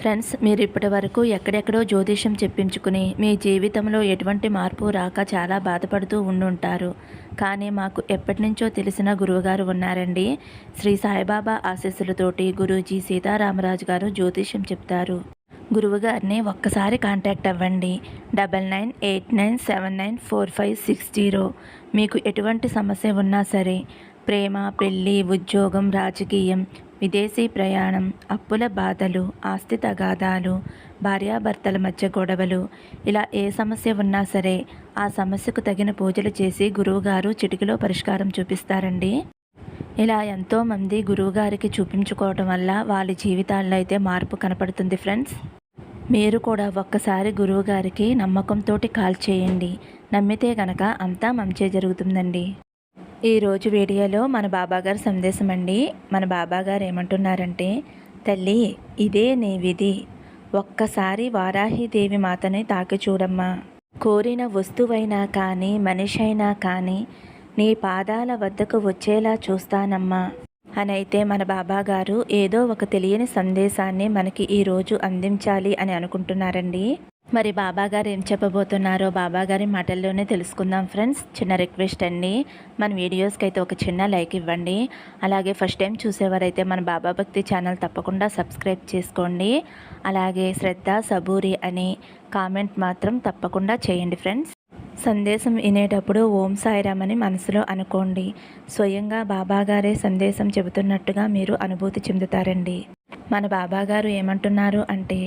Friends మీరు ఇప్పటి వరకు ఎక్కడెక్కడో జ్యోతిష్యం చెప్పించుకుని మీ జీవితంలో ఎటువంటి మార్పు రాక చాలా బాధపడుతూ ఉండుంటారు. కానీ మాకు ఎప్పటి నుంచో తెలిసిన గురువుగారు ఉన్నారండి. శ్రీ సాయిబాబా ఆశీస్సులతోటి గురూజీ సీతారామరాజు గారు జ్యోతిష్యం చెప్తారు. గురువుగారిని ఒక్కసారి కాంటాక్ట్ అవ్వండి. Double nine eight nine seven nine four five six zero. మీకు ఎటువంటి సమస్య ఉన్నా సరే ప్రేమ పెళ్ళి ఉద్యోగం రాజకీయం విదేశీ ప్రయాణం అప్పుల బాధలు ఆస్తి తగాదాలు భార్యాభర్తల మధ్య గొడవలు ఇలా ఏ సమస్య ఉన్నా సరే ఆ సమస్యకు తగిన పూజలు చేసి గురువుగారు చిటికలో పరిష్కారం చూపిస్తారండి. ఇలా ఎంతోమంది గురువుగారికి చూపించుకోవటం వల్ల వాళ్ళ జీవితాల్లో అయితే మార్పు కనపడుతుంది ఫ్రెండ్స్. మీరు కూడా ఒక్కసారి గురువుగారికి నమ్మకంతో కాల్ చేయండి. నమ్మితే గనక అంతా మంచే జరుగుతుందండి. ఈరోజు వీడియోలో మన బాబాగారు సందేశం అండి. మన బాబాగారు ఏమంటున్నారంటే తల్లి ఇదే నీ విధి. ఒక్కసారి వారాహిదేవి మాతని తాకి చూడమ్మా. కోరిన వస్తువైనా కానీ మనిషి అయినా కానీ నీ పాదాల వద్దకు వచ్చేలా చూస్తానమ్మా. అని అయితే మన బాబాగారు ఏదో ఒక తెలియని సందేశాన్ని మనకి ఈరోజు అందించాలి అని అనుకుంటున్నారండి. మరి బాబాగారు ఏం చెప్పబోతున్నారో బాబాగారి మాటల్లోనే తెలుసుకుందాం ఫ్రెండ్స్. చిన్న రిక్వెస్ట్ అండి. మన వీడియోస్కి అయితే ఒక చిన్న లైక్ ఇవ్వండి. అలాగే ఫస్ట్ టైం చూసేవారైతే మన బాబా భక్తి ఛానల్ తప్పకుండా సబ్స్క్రైబ్ చేసుకోండి. అలాగే శ్రద్ధ సబూరి అని కామెంట్ మాత్రం తప్పకుండా చేయండి ఫ్రెండ్స్. సందేశం వినేటప్పుడు ఓం సాయిరామ్ అని మనసులో అనుకోండి. స్వయంగా బాబాగారే సందేశం చెబుతున్నట్టుగా మీరు అనుభూతి చెందుతారండి. మన బాబాగారు ఏమంటున్నారు అంటే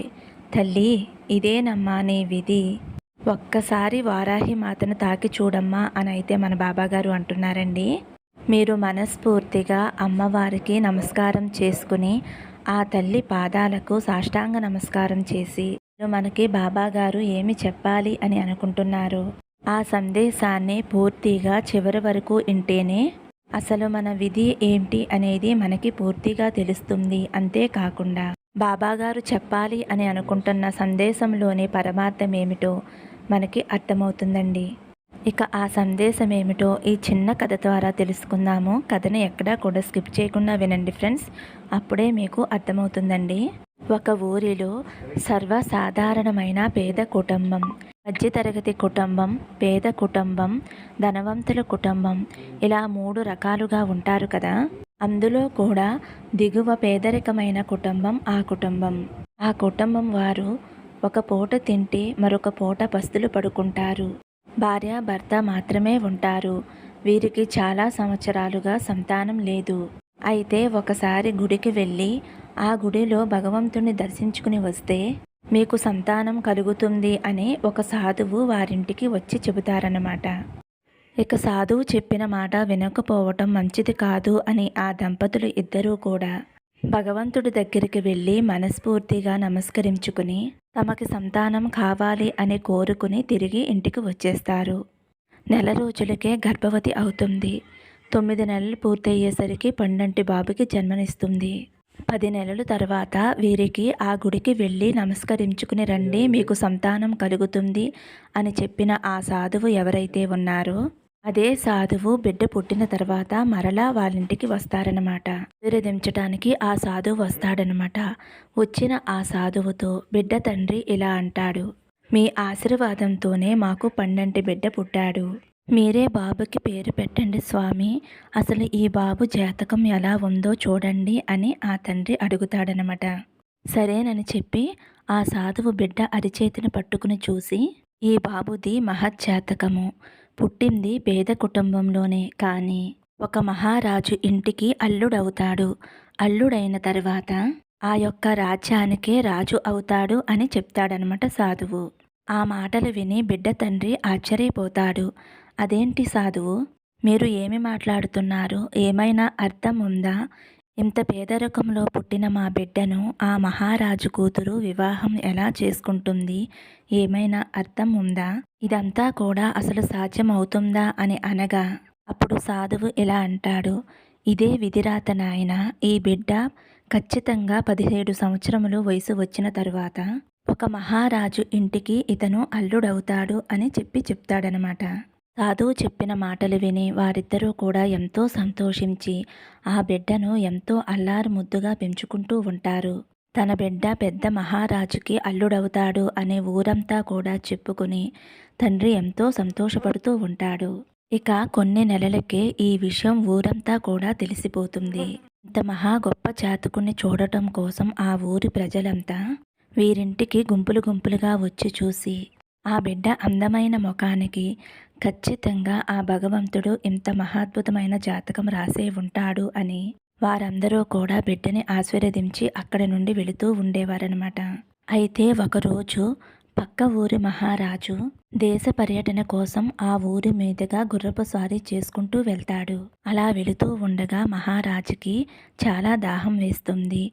తల్లి ఇదేనమ్మా నీ విధి. ఒక్కసారి వారాహి మాతను తాకి చూడమ్మా అని అయితే మన బాబాగారు అంటున్నారండి. మీరు మనస్ఫూర్తిగా అమ్మవారికి నమస్కారం చేసుకుని ఆ తల్లి పాదాలకు సాష్టాంగ నమస్కారం చేసి మనకి బాబాగారు ఏమి చెప్పాలి అని అనుకుంటున్నారు? ఆ సందేశాన్ని పూర్తిగా చివరి వరకు వింటేనే అసలు మన విధి ఏంటి అనేది మనకి పూర్తిగా తెలుస్తుంది. అంతేకాకుండా బాబాగారు చెప్పాలి అని అనుకుంటున్న సందేశంలోని పరమార్థం ఏమిటో మనకి అర్థమవుతుందండి. ఇక ఆ సందేశం ఏమిటో ఈ చిన్న కథ ద్వారా తెలుసుకుందాము. కథని ఎక్కడా కూడా స్కిప్ చేయకుండా వినండి ఫ్రెండ్స్. అప్పుడే మీకు అర్థమవుతుందండి. ఒక ఊరిలో సర్వసాధారణమైన పేద కుటుంబం. మధ్యతరగతి కుటుంబం పేద కుటుంబం ధనవంతుల కుటుంబం ఇలా మూడు రకాలుగా ఉంటారు కదా. అందులో కూడా దిగువ పేదరికమైన కుటుంబం ఆ కుటుంబం. ఆ కుటుంబం వారు ఒక పూట తింటే మరొక పూట పస్తులు పడుకుంటారు. భార్య భర్త మాత్రమే ఉంటారు. వీరికి చాలా సంవత్సరాలుగా సంతానం లేదు. అయితే ఒకసారి గుడికి వెళ్ళి ఆ గుడిలో భగవంతుని దర్శించుకుని వస్తే మీకు సంతానం కలుగుతుంది అని ఒక సాధువు వారింటికి వచ్చి చెబుతారన్నమాట. ఇక సాధువు చెప్పిన మాట వినకపోవటం మంచిది కాదు అని ఆ దంపతులు ఇద్దరూ కూడా భగవంతుడి దగ్గరికి వెళ్ళి మనస్ఫూర్తిగా నమస్కరించుకుని తమకి సంతానం కావాలి అని కోరుకుని తిరిగి ఇంటికి వచ్చేస్తారు. నెల రోజులకే గర్భవతి అవుతుంది. తొమ్మిది నెలలు పూర్తయ్యేసరికి పండంటి బాబుకి జన్మనిస్తుంది. పది నెలల తర్వాత వీరికి ఆ గుడికి వెళ్ళి నమస్కరించుకుని రండి మీకు సంతానం కలుగుతుంది అని చెప్పిన ఆ సాధువు ఎవరైతే ఉన్నారో అదే సాధువు బిడ్డ పుట్టిన తర్వాత మరలా వాళ్ళింటికి వస్తారనమాట విరదించడానికి ఆ సాధువు వస్తాడనమాట వచ్చిన ఆ సాధువుతో బిడ్డ తండ్రి ఇలా అంటాడు మీ ఆశీర్వాదంతోనే మాకు పండంటి బిడ్డ పుట్టాడు. మీరే బాబుకి పేరు పెట్టండి స్వామి. అసలు ఈ బాబు జాతకం ఎలా ఉందో చూడండి అని ఆ తండ్రి అడుగుతాడనమాట. సరేనని చెప్పి ఆ సాధువు బిడ్డ అరిచేతిని పట్టుకుని చూసి ఈ బాబుది మహజ్జాతకము పుట్టింది పేద కుటుంబంలోనే కానీ ఒక మహారాజు ఇంటికి అల్లుడవుతాడు. అల్లుడైన తర్వాత ఆ యొక్క రాజ్యానికే రాజు అవుతాడు అని చెప్తాడనమాట సాధువు. ఆ మాటలు విని బిడ్డ తండ్రి ఆశ్చర్యపోతాడు. అదేంటి సాధువు? మీరు ఏమి మాట్లాడుతున్నారు? ఏమైనా అర్థం ఉందా? ఇంత పేదరికంలో పుట్టిన మా బిడ్డను ఆ మహారాజు కూతురు వివాహం ఎలా చేసుకుంటుంది? ఏమైనా అర్థం ఉందా? ఇదంతా కూడా అసలు సాధ్యం అవుతుందా అని అనగా అప్పుడు సాధువు ఇలా అంటాడు ఇదే విధిరాత నాయన ఈ బిడ్డ ఖచ్చితంగా పదిహేడు సంవత్సరములు వయసు వచ్చిన తరువాత ఒక మహారాజు ఇంటికి ఇతను అల్లుడవుతాడు అని చెప్పి చెప్తాడనమాట. సాధువు చెప్పిన మాటలు విని వారిద్దరూ కూడా ఎంతో సంతోషించి ఆ బిడ్డను ఎంతో అల్లారు ముద్దుగా పెంచుకుంటూ ఉంటారు. తన బిడ్డ పెద్ద మహారాజుకి అల్లుడవుతాడు అనే ఊరంతా కూడా చెప్పుకుని తండ్రి ఎంతో సంతోషపడుతూ ఉంటాడు. ఇక కొన్ని నెలలకే ఈ విషయం ఊరంతా కూడా తెలిసిపోతుంది. ఇంత మహా గొప్ప జాతకుని చూడటం కోసం ఆ ఊరి ప్రజలంతా వీరింటికి గుంపులు గుంపులుగా వచ్చి చూసి ఆ బిడ్డ అందమైన ముఖానికి ఖచ్చితంగా ఆ భగవంతుడు ఇంత మహాద్భుతమైన జాతకం రాసే ఉంటాడు అని వారందరూ కూడా బిడ్డని ఆశీర్వదించి అక్కడి నుండి వెళుతూ ఉండేవారనమాట అయితే ఒకరోజు పక్క ఊరి మహారాజు దేశ పర్యటన కోసం ఆ ఊరి మీదుగా గుర్రపు స్వారీ చేసుకుంటూ వెళ్తాడు. అలా వెళుతూ ఉండగా మహారాజుకి చాలా దాహం వేస్తుంది.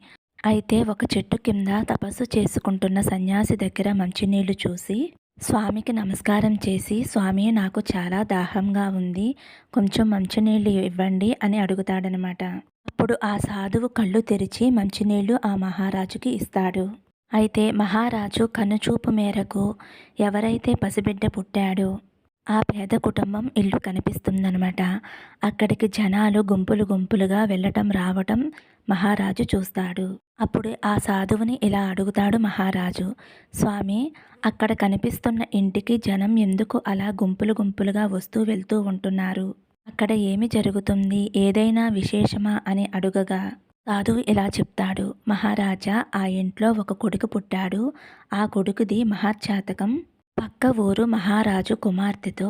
అయితే ఒక చెట్టు కింద తపస్సు చేసుకుంటున్న సన్యాసి దగ్గర మంచినీళ్ళు చూసి స్వామికి నమస్కారం చేసి స్వామి నాకు చాలా దాహంగా ఉంది. కొంచెం మంచినీళ్ళు ఇవ్వండి అని అడుగుతాడనమాట. అప్పుడు ఆ సాధువు కళ్ళు తెరిచి మంచినీళ్ళు ఆ మహారాజుకి ఇస్తాడు. అయితే మహారాజు కన్నుచూపు మేరకు ఎవరైతే పసిబిడ్డ పుట్టాడో ఆ పేద కుటుంబం ఇల్లు కనిపిస్తుందనమాట. అక్కడికి జనాలు గుంపులు గుంపులుగా వెళ్ళటం రావటం మహారాజు చూస్తాడు. అప్పుడు ఆ సాధువుని ఇలా అడుగుతాడు మహారాజు స్వామి అక్కడ కనిపిస్తున్న ఇంటికి జనం ఎందుకు అలా గుంపులు గుంపులుగా వస్తూ వెళ్తూ ఉంటున్నారు? అక్కడ ఏమి జరుగుతుంది? ఏదైనా విశేషమా? అని అడుగగా. సాధువు ఇలా చెప్తాడు మహారాజా ఆ ఇంట్లో ఒక కొడుకు పుట్టాడు. ఆ కొడుకుది మహాచాతకం పక్క ఊరు మహారాజు కుమార్తెతో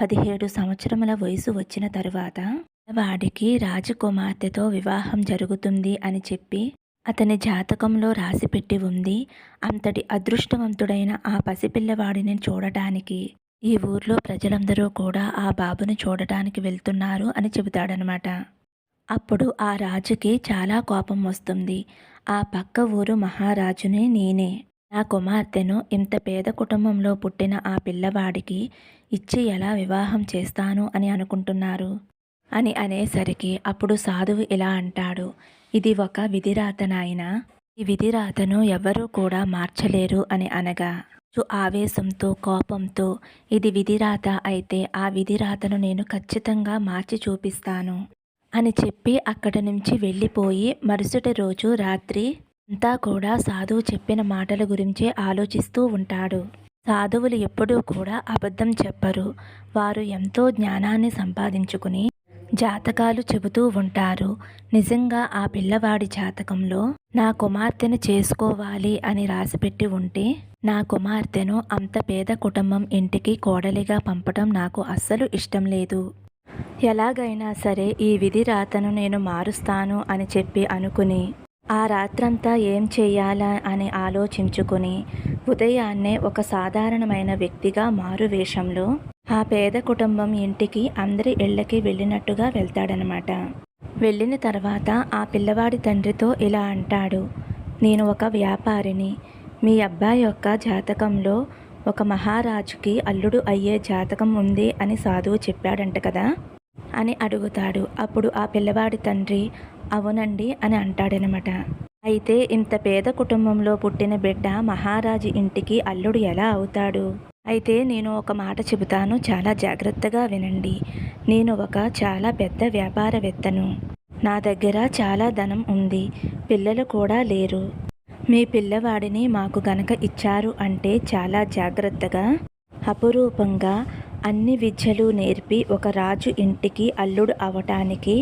పదిహేడు సంవత్సరముల వయసు వచ్చిన తరువాత పిల్లవాడికి రాజకుమార్తెతో వివాహం జరుగుతుంది అని చెప్పి అతని జాతకంలో రాసిపెట్టి ఉంది. అంతటి అదృష్టవంతుడైన ఆ పసిపిల్లవాడిని చూడటానికి ఈ ఊర్లో ప్రజలందరూ కూడా ఆ బాబుని చూడటానికి వెళ్తున్నారు అని చెబుతాడనమాట. అప్పుడు ఆ రాజుకి చాలా కోపం వస్తుంది. ఆ పక్క ఊరు మహారాజుని నేనే. నా కుమార్తెను ఇంత పేద కుటుంబంలో పుట్టిన ఆ పిల్లవాడికి ఇచ్చి ఎలా వివాహం చేస్తాను అని అనుకుంటున్నారు. అని అనేసరికి అప్పుడు సాధువు ఇలా అంటాడు ఇది ఒక విధిరాత నాయన ఈ విధిరాతను ఎవరూ కూడా మార్చలేరు అని అనగా చు ఆవేశంతో కోపంతో ఇది విధిరాత అయితే ఆ విధిరాతను నేను ఖచ్చితంగా మార్చి చూపిస్తాను అని చెప్పి అక్కడి నుంచి వెళ్ళిపోయి మరుసటి రోజు రాత్రి అంతా కూడా సాధువు చెప్పిన మాటల గురించే ఆలోచిస్తూ ఉంటాడు. సాధువులు ఎప్పుడూ కూడా అబద్ధం చెప్పరు. వారు ఎంతో జ్ఞానాన్ని సంపాదించుకుని జాతకాలు చెబుతూ ఉంటారు. నిజంగా ఆ పిల్లవాడి జాతకంలో నా కుమార్తెను చేసుకోవాలి అని రాసిపెట్టి ఉంటే నా కుమార్తెను అంత పేద కుటుంబం ఇంటికి కోడలిగా పంపటం నాకు అస్సలు ఇష్టం లేదు. ఎలాగైనా సరే ఈ విధి రాతను నేను మారుస్తాను అని చెప్పి అనుకుని ఆ రాత్రంతా ఏం చేయాలా అని ఆలోచించుకుని ఉదయాన్నే ఒక సాధారణమైన వ్యక్తిగా మారు వేషంలో ఆ పేద కుటుంబం ఇంటికి అందరి ఇళ్ళకి వెళ్ళినట్టుగా వెళ్తాడనమాట. వెళ్ళిన తర్వాత ఆ పిల్లవాడి తండ్రితో ఇలా అంటాడు నేను ఒక వ్యాపారిని. మీ అబ్బాయి యొక్క జాతకంలో ఒక మహారాజుకి అల్లుడు అయ్యే జాతకం ఉంది అని సాధువు చెప్పాడంట కదా? అని అడుగుతాడు. అప్పుడు ఆ పిల్లవాడి తండ్రి అవునండి అని అంటాడనమాట. అయితే ఇంత పేద కుటుంబంలో పుట్టిన బిడ్డ మహారాజు ఇంటికి అల్లుడు ఎలా అవుతాడు? అయితే నేను ఒక మాట చెబుతాను చాలా జాగ్రత్తగా వినండి. నేను ఒక చాలా పెద్ద వ్యాపారవేత్తను. నా దగ్గర చాలా ధనం ఉంది. పిల్లలు కూడా లేరు. మీ పిల్లవాడిని మాకు గనక ఇచ్చారు అంటే చాలా జాగ్రత్తగా అపురూపంగా అన్ని విద్యలు నేర్పి ఒక రాజు ఇంటికి అల్లుడు అవటానికి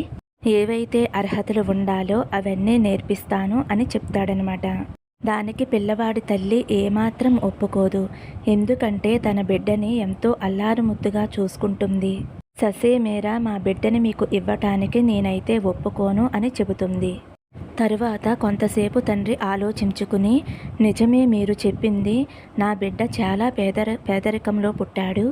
ఏవైతే అర్హతలు ఉండాలో అవన్నీ నేర్పిస్తాను అని చెప్తాడనమాట. దానికి పిల్లవాడి తల్లి ఏమాత్రం ఒప్పుకోదు. ఎందుకంటే తన బిడ్డని ఎంతో అల్లారుముద్దుగా చూసుకుంటుంది. ససేమేరా మా బిడ్డని మీకు ఇవ్వటానికి నేనైతే ఒప్పుకోను అని చెబుతుంది. తరువాత కొంతసేపు తండ్రి ఆలోచించుకుని నిజమే మీరు చెప్పింది. నా బిడ్డ చాలా పేదర పేదరికంలో పుట్టాడు.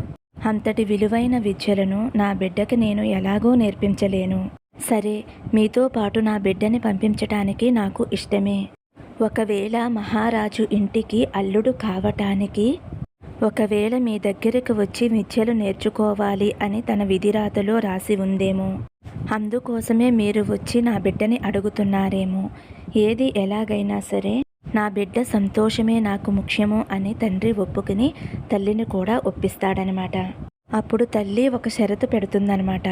అంతటి విలువైన విద్యలను నా బిడ్డకి నేను ఎలాగో నేర్పించలేను. సరే మీతో పాటు నా బిడ్డని పంపించటానికి నాకు ఇష్టమే. ఒకవేళ మహారాజు ఇంటికి అల్లుడు కావటానికి ఒకవేళ మీ దగ్గరకు వచ్చి విద్యలు నేర్చుకోవాలి అని తన విధిరాతలో రాసి ఉందేమో. అందుకోసమే మీరు వచ్చి నా బిడ్డని అడుగుతున్నారేమో. ఏది ఎలాగైనా సరే నా బిడ్డ సంతోషమే నాకు ముఖ్యము అని తండ్రి ఒప్పుకుని తల్లిని కూడా ఒప్పిస్తాడనమాట. అప్పుడు తల్లి ఒక షరతు పెడుతుందనమాట.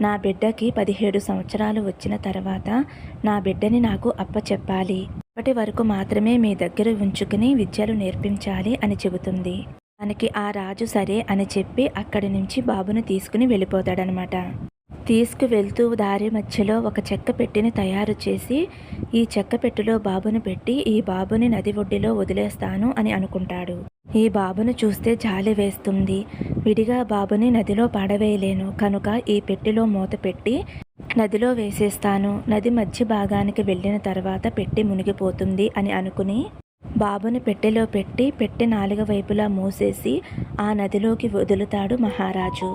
నా బిడ్డకి పదిహేడు సంవత్సరాలు వచ్చిన తర్వాత నా బిడ్డని నాకు అప్పచెప్పాలి. అప్పటి వరకు మాత్రమే మీ దగ్గర ఉంచుకుని విద్యలు నేర్పించాలి అని చెబుతుంది. తనకి ఆ రాజు సరే అని చెప్పి అక్కడి నుంచి బాబుని తీసుకుని వెళ్ళిపోతాడనమాట. తీసుకువెళ్తూ దారి మధ్యలో ఒక చెక్క పెట్టిని తయారు చేసి ఈ చెక్క పెట్టెలో బాబుని పెట్టి ఈ బాబుని నది ఒడ్డిలో వదిలేస్తాను అని అనుకుంటాడు. ఈ బాబును చూస్తే జాలి వేస్తుంది. విడిగా బాబుని నదిలో పడవేయలేను. కనుక ఈ పెట్టెలో మూత పెట్టి నదిలో వేసేస్తాను. నది మధ్య భాగానికి వెళ్ళిన తర్వాత పెట్టి మునిగిపోతుంది అని అనుకుని బాబుని పెట్టెలో పెట్టి పెట్టె నాలుగ వైపులా మూసేసి ఆ నదిలోకి వదులుతాడు మహారాజు.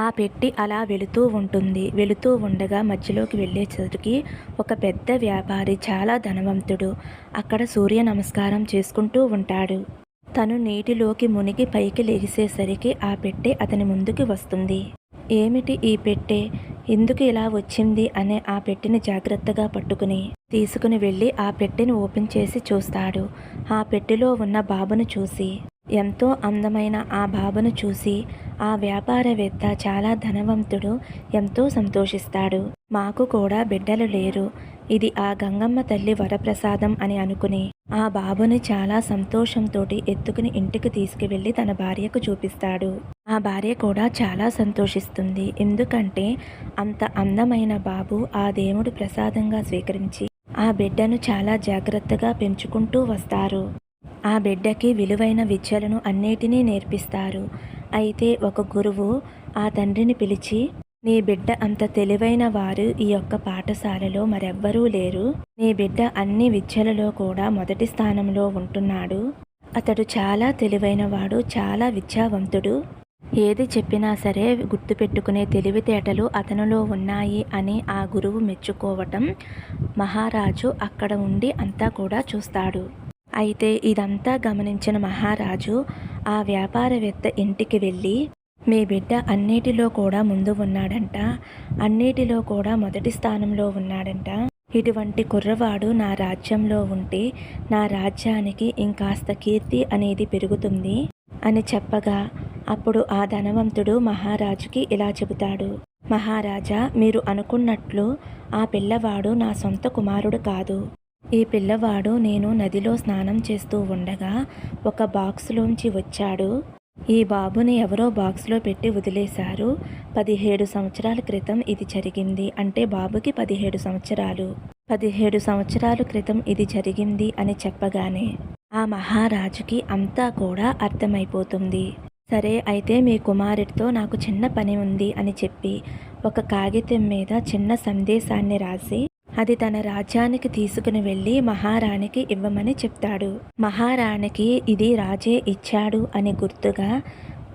ఆ పెట్టి అలా వెళుతూ ఉంటుంది. వెళుతూ ఉండగా మధ్యలోకి వెళ్ళేసరికి ఒక పెద్ద వ్యాపారి చాలా ధనవంతుడు. అక్కడ సూర్య నమస్కారం చేసుకుంటూ ఉంటాడు. తను నీటిలోకి మునిగి పైకి లెగిసేసరికి ఆ పెట్టె అతని ముందుకు వస్తుంది. ఏమిటి ఈ పెట్టె? ఎందుకు ఇలా వచ్చింది? అనే ఆ పెట్టెని జాగ్రత్తగా పట్టుకుని తీసుకుని వెళ్ళి ఆ పెట్టెని ఓపెన్ చేసి చూస్తాడు. ఆ పెట్టెలో ఉన్న బాబును చూసి ఎంతో అందమైన ఆ బాబును చూసి ఆ వ్యాపారవేత్త చాలా ధనవంతుడు ఎంతో సంతోషిస్తాడు. మాకు కూడా బిడ్డలు లేరు. ఇది ఆ గంగమ్మ తల్లి వరప్రసాదం అని అనుకుని ఆ బాబుని చాలా సంతోషంతో ఎత్తుకుని ఇంటికి తీసుకువెళ్ళి తన భార్యకు చూపిస్తాడు. ఆ భార్య కూడా చాలా సంతోషిస్తుంది. ఎందుకంటే అంత అందమైన బాబు ఆ దేవుడు ప్రసాదంగా స్వీకరించి ఆ బిడ్డను చాలా జాగ్రత్తగా పెంచుకుంటూ వస్తారు. ఆ బిడ్డకి విలువైన విద్యలను అన్నిటినీ నేర్పిస్తారు. అయితే ఒక గురువు ఆ తండ్రిని పిలిచి నీ బిడ్డ అంత తెలివైన వారు ఈ యొక్క పాఠశాలలో మరెవ్వరూ లేరు. నీ బిడ్డ అన్ని విద్యలలో కూడా మొదటి స్థానంలో ఉంటున్నాడు. అతడు చాలా తెలివైనవాడు చాలా విద్యావంతుడు. ఏది చెప్పినా సరే గుర్తుపెట్టుకునే తెలివితేటలు అతనిలో ఉన్నాయి అని ఆ గురువు మెచ్చుకోవటం మహారాజు అక్కడ ఉండి అంతా కూడా చూస్తాడు. అయితే ఇదంతా గమనించిన మహారాజు ఆ వ్యాపారవేత్త ఇంటికి వెళ్ళి మీ బిడ్డ అన్నిటిలో కూడా ముందు ఉన్నాడంట అన్నిటిలో కూడా మొదటి స్థానంలో ఉన్నాడంట. ఇటువంటి కుర్రవాడు నా రాజ్యంలో ఉంటే నా రాజ్యానికి ఇంకాస్త కీర్తి అనేది పెరుగుతుంది అని చెప్పగా అప్పుడు ఆ ధనవంతుడు మహారాజుకి ఇలా చెబుతాడు మహారాజా మీరు అనుకున్నట్లు ఆ పిల్లవాడు నా సొంత కుమారుడు కాదు. ఈ పిల్లవాడు నేను నదిలో స్నానం చేస్తూ ఉండగా ఒక బాక్స్లోంచి వచ్చాడు. ఈ బాబుని ఎవరో బాక్స్లో పెట్టి వదిలేశారు. పదిహేడు సంవత్సరాల క్రితం ఇది జరిగింది అంటే బాబుకి పదిహేడు సంవత్సరాలు. పదిహేడు సంవత్సరాల క్రితం ఇది జరిగింది అని చెప్పగానే ఆ మహారాజుకి అంతా కూడా అర్థమైపోతుంది. సరే అయితే మీ కుమారుడితో నాకు చిన్న పని ఉంది అని చెప్పి ఒక కాగితం మీద చిన్న సందేశాన్ని రాసి అది తన రాజ్యానికి తీసుకుని వెళ్ళి మహారాణికి ఇవ్వమని చెప్తాడు. మహారాణికి ఇది రాజే ఇచ్చాడు అని గుర్తుగా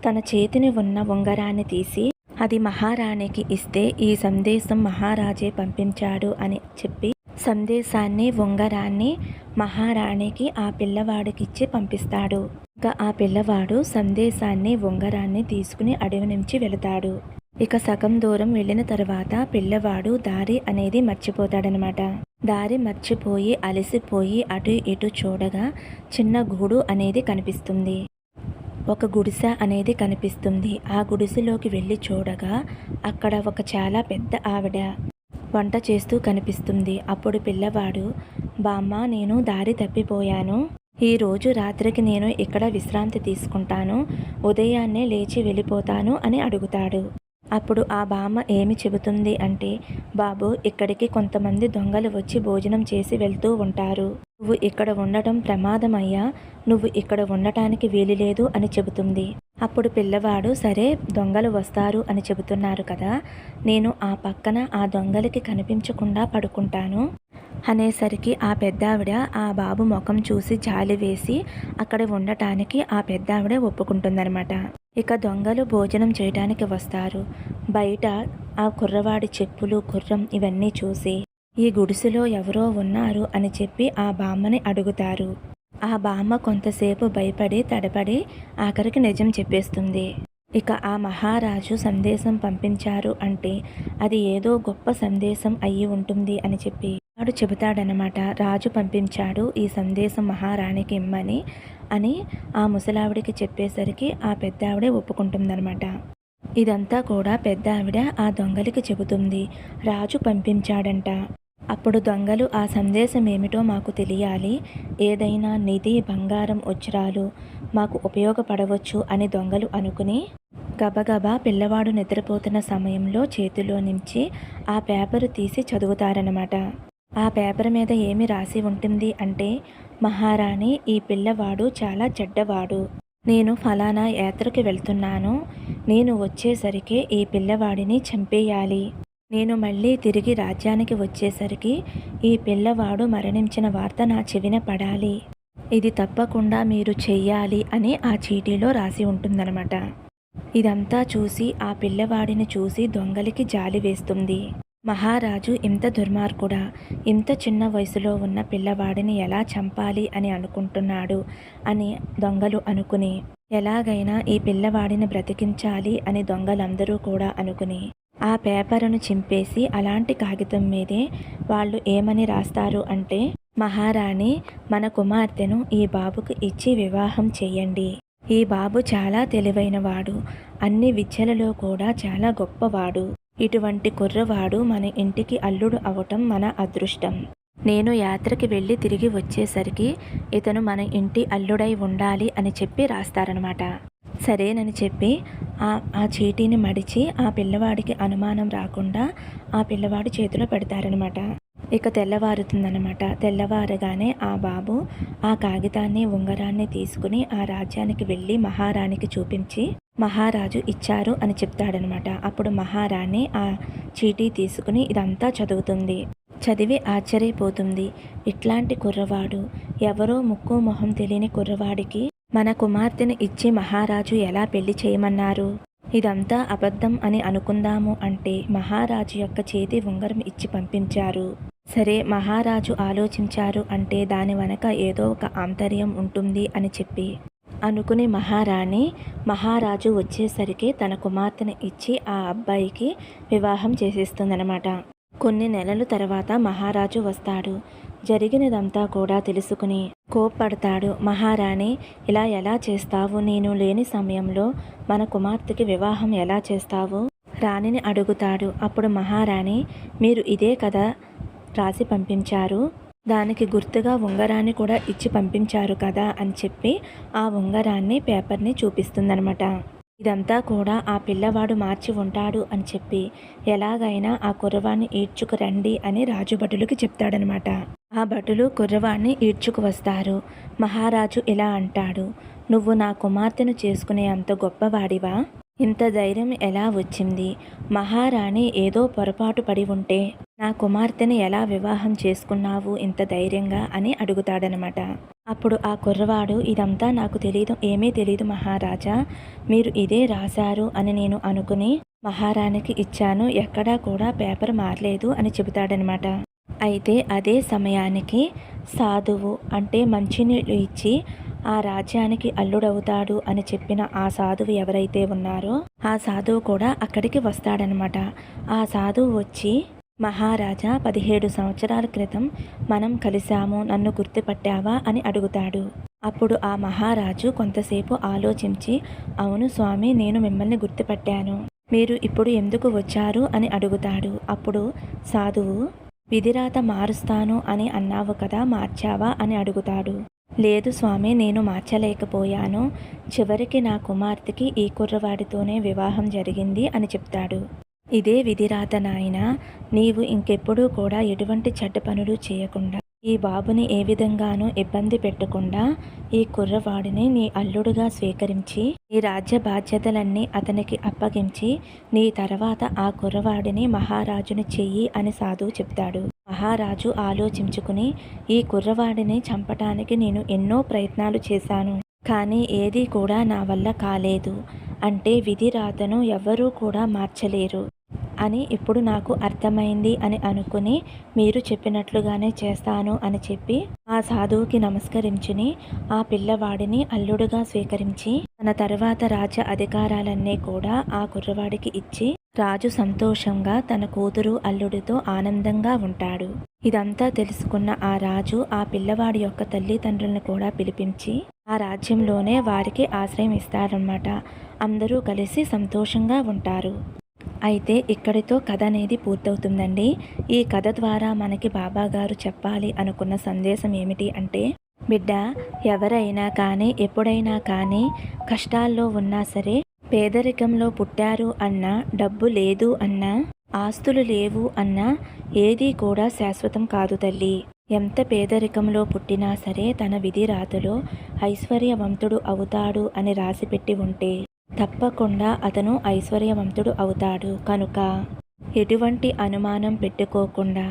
తన చేతిని ఉన్న ఉంగరాన్ని తీసి అది మహారాణికి ఇస్తే ఈ సందేశం మహారాజే పంపించాడు అని చెప్పి సందేశాన్ని ఉంగరాన్ని మహారాణికి ఆ పిల్లవాడికిచ్చి పంపిస్తాడు. ఇంకా ఆ పిల్లవాడు సందేశాన్ని ఉంగరాన్ని తీసుకుని అడవి నుంచి వెళతాడు. ఇక సగం దూరం వెళ్ళిన తర్వాత పిల్లవాడు దారి అనేది మర్చిపోతాడనమాట. దారి మర్చిపోయి అలసిపోయి అటు ఇటు చూడగా చిన్న గూడు అనేది కనిపిస్తుంది. ఒక గుడిసె అనేది కనిపిస్తుంది. ఆ గుడిసెలోకి వెళ్ళి చూడగా అక్కడ ఒక చాలా పెద్ద ఆవిడ వంట చేస్తూ కనిపిస్తుంది. అప్పుడు పిల్లవాడు బామ్మ నేను దారి తప్పిపోయాను. ఈ రోజు రాత్రికి నేను ఇక్కడ విశ్రాంతి తీసుకుంటాను. ఉదయాన్నే లేచి వెళ్ళిపోతాను అని అడుగుతాడు. అప్పుడు ఆ బామ్మ ఏమి చెబుతుంది అంటే బాబు ఇక్కడికి కొంతమంది దొంగలు వచ్చి భోజనం చేసి వెళ్తూ ఉంటారు. నువ్వు ఇక్కడ ఉండటం ప్రమాదమయ్యా నువ్వు ఇక్కడ ఉండటానికి వీలు లేదు అని చెబుతుంది. అప్పుడు పిల్లవాడు సరే దొంగలు వస్తారు అని చెబుతున్నారు కదా నేను ఆ పక్కన ఆ దొంగలకి కనిపించకుండా పడుకుంటాను. అనేసరికి ఆ పెద్దావిడ ఆ బాబు ముఖం చూసి జాలి వేసి అక్కడ ఉండటానికి ఆ పెద్దావిడ ఒప్పుకుంటుందన్నమాట. ఇక దొంగలు భోజనం చేయడానికి వస్తారు. బయట ఆ కుర్రవాడి చెప్పులు గుర్రం ఇవన్నీ చూసి ఈ గుడిసెలో ఎవరో ఉన్నారు అని చెప్పి ఆ బామ్మని అడుగుతారు. ఆ బామ్మ కొంతసేపు భయపడి తడబడి ఆఖరికి నిజం చెప్పేస్తుంది. ఇక ఆ మహారాజు సందేశం పంపించారు అంటే అది ఏదో గొప్ప సందేశం అయ్యి ఉంటుంది అని చెప్పి వాడు చెబుతాడనమాట రాజు పంపించాడు ఈ సందేశం మహారాణికి ఇమ్మని అని ఆ ముసలావిడికి చెప్పేసరికి ఆ పెద్ద ఆవిడే ఒప్పుకుంటుందనమాట ఇదంతా కూడా పెద్ద ఆవిడ ఆ దొంగలికి చెబుతుంది. రాజు పంపించాడంట. అప్పుడు దొంగలు ఆ సందేశం ఏమిటో మాకు తెలియాలి. ఏదైనా నిధి బంగారం వజ్రాలు మాకు ఉపయోగపడవచ్చు అని దొంగలు అనుకుని గబగబా పిల్లవాడు నిద్రపోతున్న సమయంలో చేతిలో నుంచి ఆ పేపరు తీసి చదువుతారనమాట ఆ పేపర్ మీద ఏమి రాసి ఉంటుంది అంటే మహారాణి ఈ పిల్లవాడు చాలా చెడ్డవాడు. నేను ఫలానా యాత్రకు వెళ్తున్నాను. నేను వచ్చేసరికి ఈ పిల్లవాడిని చంపేయాలి. నేను మళ్ళీ తిరిగి రాజ్యానికి వచ్చేసరికి ఈ పిల్లవాడు మరణించిన వార్త నా చెవిన పడాలి. ఇది తప్పకుండా మీరు చెయ్యాలి అని ఆ చీటీలో రాసి ఉంటుందన్నమాట. ఇదంతా చూసి ఆ పిల్లవాడిని చూసి దొంగలికి జాలి వేస్తుంది. మహారాజు ఇంత దుర్మార్గుడా ఇంత చిన్న వయసులో ఉన్న పిల్లవాడిని ఎలా చంపాలి అని అనుకుంటున్నాడు అని దొంగలు అనుకుని ఎలాగైనా ఈ పిల్లవాడిని బ్రతికించాలి అని దొంగలందరూ కూడా అనుకుని ఆ పేపరును చింపేసి అలాంటి కాగితం మీదే వాళ్ళు ఏమని రాస్తారు అంటే మహారాణి మన కుమార్తెను ఈ బాబుకు ఇచ్చి వివాహం చేయండి ఈ బాబు చాలా తెలివైనవాడు అన్ని విద్యలలో కూడా చాలా గొప్పవాడు. ఇటువంటి కుర్రవాడు మన ఇంటికి అల్లుడు అవటం మన అదృష్టం. నేను యాత్రకి వెళ్ళి తిరిగి వచ్చేసరికి ఇతను మన ఇంటి అల్లుడై ఉండాలి అని చెప్పి రాస్తారనమాట. సరేనని చెప్పి ఆ ఆ చీటీని మడిచి ఆ పిల్లవాడికి అనుమానం రాకుండా ఆ పిల్లవాడి చేతిలో పెడతారనమాట. ఇక తెల్లవారుతుందనమాట తెల్లవారగానే ఆ బాబు ఆ కాగితాన్ని ఉంగరాన్ని తీసుకుని ఆ రాజ్యానికి వెళ్ళి మహారాణికి చూపించి మహారాజు ఇచ్చారు అని చెప్తాడనమాట అప్పుడు మహారాణి ఆ చీటీ తీసుకుని ఇదంతా చదువుతుంది. చదివి ఆశ్చర్యపోతుంది. ఇట్లాంటి కుర్రవాడు ఎవరో ముక్కు మొహం తెలియని కుర్రవాడికి మన కుమార్తెను ఇచ్చి మహారాజు ఎలా పెళ్ళి చేయమన్నారు? ఇదంతా అబద్ధం అని అనుకుందాము అంటే మహారాజు యొక్క చేతి ఉంగరం ఇచ్చి పంపించారు. సరే మహారాజు ఆలోచించారు అంటే దాని వెనక ఏదో ఒక ఆంతర్యం ఉంటుంది అని చెప్పి. అనుకుని మహారాణి మహారాజు వచ్చేసరికి తన కుమార్తెను ఇచ్చి ఆ అబ్బాయికి వివాహం చేసేస్తుందనమాట కొన్ని నెలల తర్వాత మహారాజు వస్తాడు. జరిగినదంతా కూడా తెలుసుకుని కోప్పడతాడు. మహారాణి ఇలా ఎలా చేస్తావు? నేను లేని సమయంలో మన కుమార్తెకి వివాహం ఎలా చేస్తావు? రాణిని అడుగుతాడు. అప్పుడు మహారాణి మీరు ఇదే కదా రాసి పంపించారు? దానికి గుర్తుగా ఉంగరాన్ని కూడా ఇచ్చి పంపించారు కదా? అని చెప్పి ఆ ఉంగరాన్ని పేపర్ని చూపిస్తుందనమాట ఇదంతా కూడా ఆ పిల్లవాడు మార్చి ఉంటాడు అని చెప్పి ఎలాగైనా ఆ కురవాన్ని ఈడ్చుకు రండి అని రాజుభటులకి చెప్తాడనమాట ఆ భటులు కుర్రవాణ్ణి ఈడ్చుకు వస్తారు. మహారాజు ఇలా అంటాడు నువ్వు నా కుమార్తెను చేసుకునే అంత గొప్పవాడివా? ఇంత ధైర్యం ఎలా వచ్చింది? మహారాణి ఏదో పొరపాటు పడి ఉంటే నా కుమార్తెని ఎలా వివాహం చేసుకున్నావు ఇంత ధైర్యంగా? అని అడుగుతాడనమాట. అప్పుడు ఆ కుర్రవాడు ఇదంతా నాకు తెలియదు ఏమీ తెలియదు మహారాజా. మీరు ఇదే రాశారు అని నేను అనుకుని మహారాణికి ఇచ్చాను ఎక్కడా కూడా పేపర్ మారలేదు అని చెబుతాడనమాట. అయితే అదే సమయానికి సాధువు అంటే మంచినీళ్ళు ఇచ్చి ఆ రాజ్యానికి అల్లుడవుతాడు అని చెప్పిన ఆ సాధువు ఎవరైతే ఉన్నారో ఆ సాధువు కూడా అక్కడికి వస్తాడనమాట. ఆ సాధువు వచ్చి మహారాజా పదిహేడు సంవత్సరాల క్రితం మనం కలిశాము నన్ను గుర్తుపట్టావా? అని అడుగుతాడు. అప్పుడు ఆ మహారాజు కొంతసేపు ఆలోచించి అవును స్వామి నేను మిమ్మల్ని గుర్తుపట్టాను. మీరు ఇప్పుడు ఎందుకు వచ్చారు? అని అడుగుతాడు. అప్పుడు సాధువు విధిరాత మారుస్తాను అని అన్నావు కదా మార్చావా? అని అడుగుతాడు. లేదు స్వామి నేను మార్చలేకపోయాను. చివరికి నా కుమార్తెకి ఈ కుర్రవాడితోనే వివాహం జరిగింది అని చెప్తాడు. ఇదే విధిరాత నాయన నీవు ఇంకెప్పుడూ కూడా ఎటువంటి చెడ్డ పనులు చేయకుండా ఈ బాబుని ఏ విధంగానూ ఇబ్బంది పెట్టకుండా ఈ కుర్రవాడిని నీ అల్లుడుగా స్వీకరించి నీ రాజ్య బాధ్యతలన్నీ అతనికి అప్పగించి నీ తర్వాత ఆ కుర్రవాడిని మహారాజుని చెయ్యి అని సాధువు చెప్తాడు. మహారాజు ఆలోచించుకుని ఈ కుర్రవాడిని చంపటానికి నేను ఎన్నో ప్రయత్నాలు చేశాను కానీ ఏదీ కూడా నా వల్ల కాలేదు. అంటే విధి రాతను ఎవ్వరూ కూడా మార్చలేరు. అని ఇప్పుడు నాకు అర్థమైంది అని అనుకుని మీరు చెప్పినట్లుగానే చేస్తాను అని చెప్పి ఆ సాధువుకి నమస్కరించుని ఆ పిల్లవాడిని అల్లుడుగా స్వీకరించి తన తర్వాత రాజ్య అధికారాలన్నీ కూడా ఆ కుర్రవాడికి ఇచ్చి రాజు సంతోషంగా తన కూతురు అల్లుడితో ఆనందంగా ఉంటాడు. ఇదంతా తెలుసుకున్న ఆ రాజు ఆ పిల్లవాడి యొక్క తల్లిదండ్రులను కూడా పిలిపించి ఆ రాజ్యంలోనే వారికి ఆశ్రయం ఇస్తారన్నమాట. అందరూ కలిసి సంతోషంగా ఉంటారు. అయితే ఇక్కడితో కథ అనేది పూర్తవుతుందండి. ఈ కథ ద్వారా మనకి బాబా గారు చెప్పాలి అనుకున్న సందేశం ఏమిటి అంటే బిడ్డ ఎవరైనా కానీ ఎప్పుడైనా కానీ కష్టాల్లో ఉన్నా సరే పేదరికంలో పుట్టారు అన్నా డబ్బు లేదు అన్నా ఆస్తులు లేవు అన్నా ఏదీ కూడా శాశ్వతం కాదు తల్లి. ఎంత పేదరికంలో పుట్టినా సరే తన విధి రాతలో ఐశ్వర్యవంతుడు అవుతాడు అని రాసిపెట్టి ఉంటే తప్పకుండా అతను ఐశ్వర్యవంతుడు అవుతాడు కనుక ఎటువంటి అనుమానం పెట్టుకోకుండా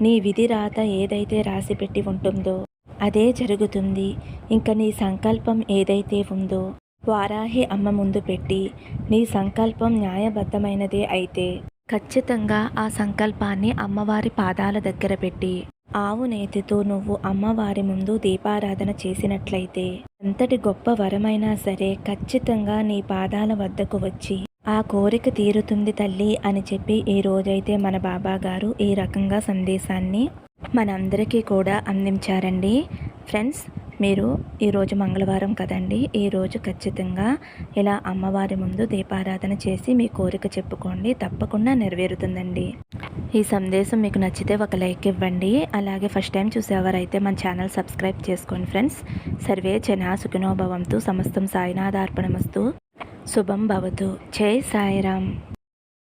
నీ విధి రాత ఏదైతే రాసిపెట్టి ఉంటుందో అదే జరుగుతుంది. ఇంకా నీ సంకల్పం ఏదైతే ఉందో వారాహి అమ్మ ముందు పెట్టి నీ సంకల్పం న్యాయబద్ధమైనదే అయితే ఖచ్చితంగా ఆ సంకల్పాన్ని అమ్మవారి పాదాల దగ్గర పెట్టి ఆవు నేతితో నువ్వు అమ్మవారి ముందు దీపారాధన చేసినట్లయితే ఎంతటి గొప్ప వరమైనా సరే ఖచ్చితంగా నీ పాదాల వద్దకు వచ్చి ఆ కోరిక తీరుతుంది తల్లి అని చెప్పి ఈ రోజైతే మన బాబా గారు ఈ రకంగా సందేశాన్ని మనందరికీ కూడా అందించారండి. ఫ్రెండ్స్ మీరు ఈరోజు మంగళవారం కదండి. ఈరోజు ఖచ్చితంగా ఇలా అమ్మవారి ముందు దీపారాధన చేసి మీ కోరిక చెప్పుకోండి. తప్పకుండా నెరవేరుతుందండి. ఈ సందేశం మీకు నచ్చితే ఒక లైక్ ఇవ్వండి. అలాగే ఫస్ట్ టైం చూసేవారైతే మన ఛానల్ సబ్స్క్రైబ్ చేసుకోండి ఫ్రెండ్స్. సర్వే జనా సుఖినోభవంతు సమస్తం సాయినాథార్పణమస్తు. శుభం భవతు. జై సాయిరామ్.